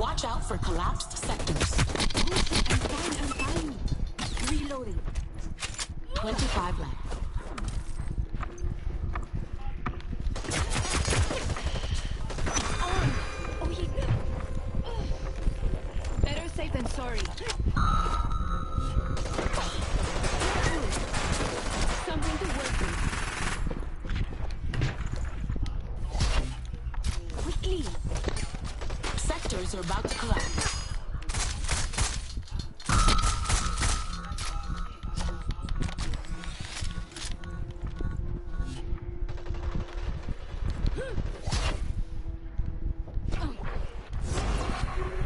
Watch out for collapsed sectors. I'm fine, I'm fine. Reloading. 25 left. He... Better safe than sorry. Something to work with. Quickly. Sectors are about to collapse.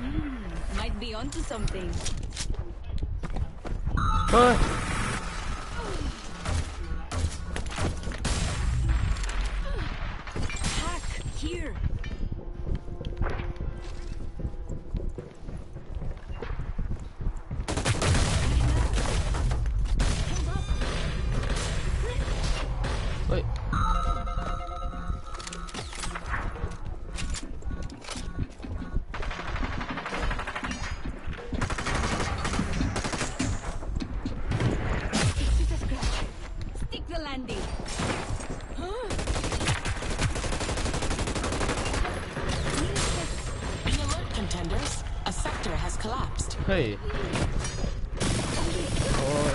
Hmm, might be onto something. เเฮ้ยโอ้ย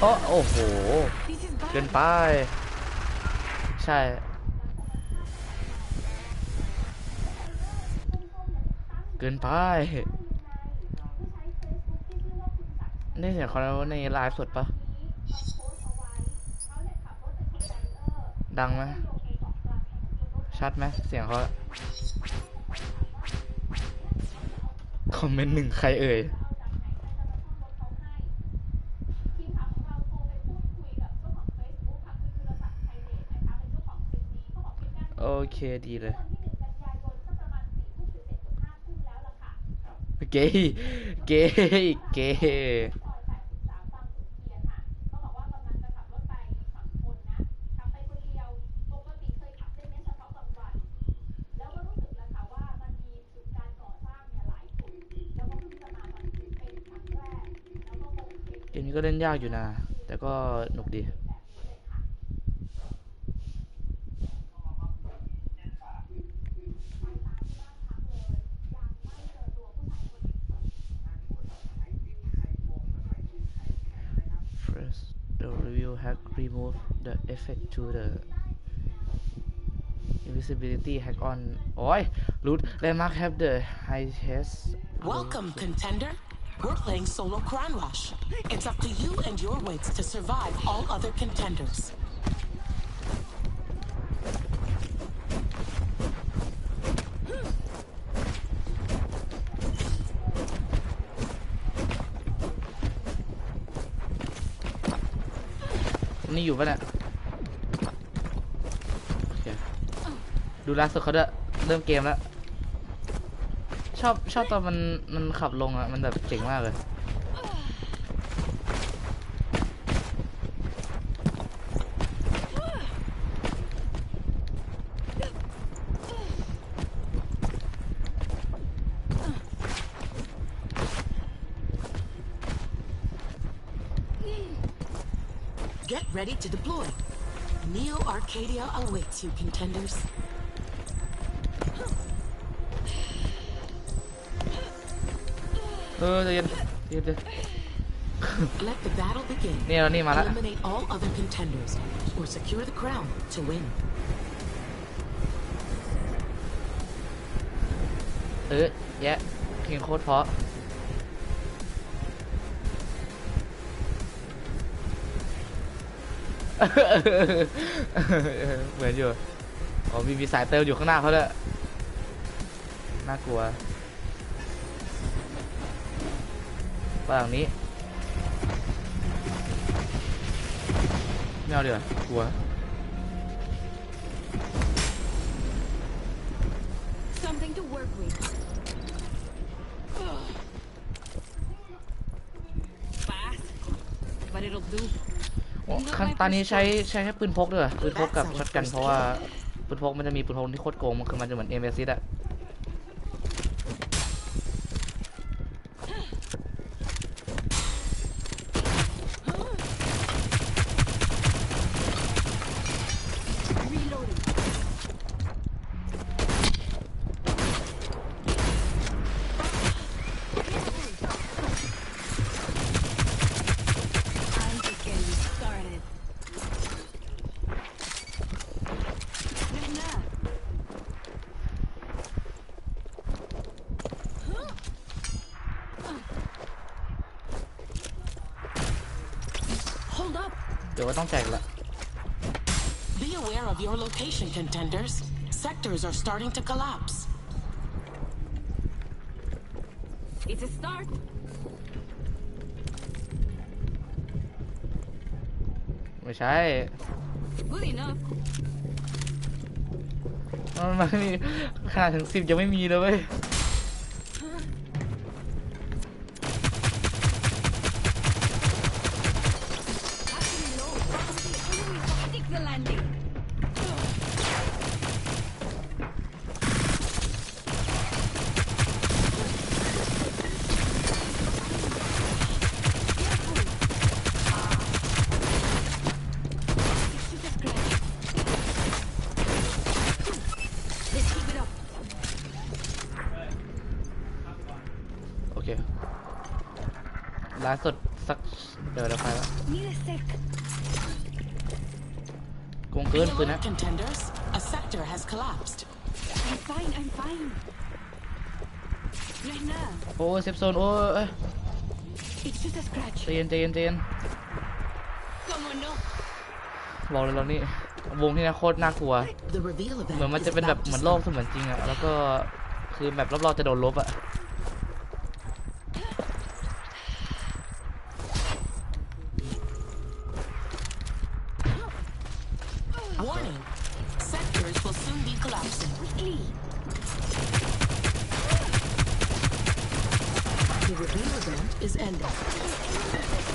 โอ้โอ้โห This is เกิน bad. ไป ใช่ เกินไปนี่เสียงเขาในไลฟ์สดปะดังไหมชัดไหมเสียงเขาคอมเมนต์หนึ่งใครเอ่ยโอเคดีเลย เกย์เกย์เกย์เกมนี้ก็เล่นยากอยู่นะ แต่ก็หนุกดี remove the effect to the invisibility hack on โอ้ย root landmark have the highest Welcome, contender. We're playing solo Crown Rush. It's up to you and your wits to survive all other contenders. นี้อยู่ปะเนี่ยดูล่าสุดเขาด้เริ่มเกมแล้ว ชอบชอบตอนมันมันขับลงอะ มันแบบเจ๋งมากเลย Get ready to deploy. Neo Arcadia awaits you, contenders. เออใจเย็นใจเย็นใจเย็น Let the battle begin. เนี่ยแล้วนี่มาแล้ว Eliminate all other contenders or secure the crown to win. เออแยะเพลงโคตรเพราะ เหมือนอยู่อ๋อมีมีสายเติมอยู่ข้างหน้าเขาเลยน่ากลัวฝั่งนี้ไม่เอาเดี๋ยวกลัว fine to work with. Fast, but it'll do. ครั้งตอนนี้ใช้ใช้แค่ปืนพกด้วยเหรอปืนพกกับช็อตกันเพราะว่าปืนพกมันจะมีปืนพกที่โคตรโกงมันคือมันจะเหมือนเอ็มเอซิอะ ดี๋ยวว่าต้องแจกละ Be aware of your location, contenders. Sectors are starting to collapse. It's a start. ไม่ใช่ Good enough. มันไม่มีขนาดถึงสิบยังไม่มีเลยเว้ย ล่าสุดสักเดี๋ยวเดี๋ยวไปละ Need a sec. โกง Be เกินปืนนะ alert, contenders. A sector has collapsed. I'm fine, I'm fine. Right now, โอ้เซฟโซนโอ้เอ้ย it's just a scratch. ใจเย็นใจเย็นใจเย็น Come on, no. บอกเลยเรานี่วงที่นี่โคตรน่ากลัว The reveal เหมือน event มัน is จะเป็นแบบ about เห to มือนโลก start. เสมือนจริงอะแล้วก็คือแบบรอบๆจะโดนลบอะ Quickly. The reveal event is ending.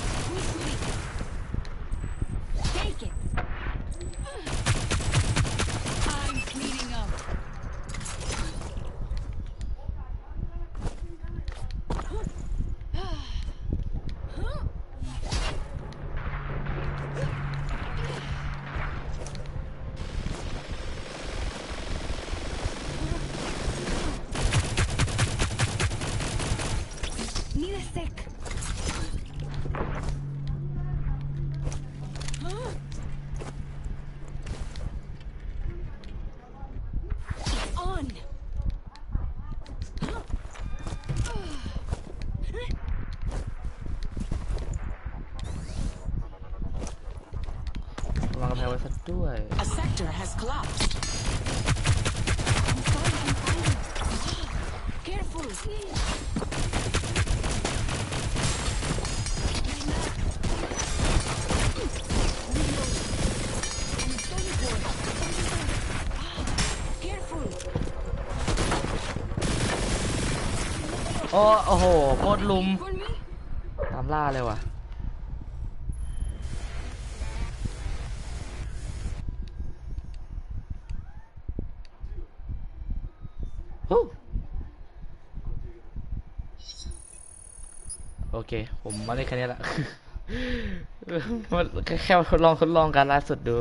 Music. A sector has collapsed. Careful! อ้โอ้โหโคตรลุม ตามล่าเลยว่ะ โอเค ผมมาได้แค่นี้ละ แค่แค่ทดลองทดลองการล่าสุดดู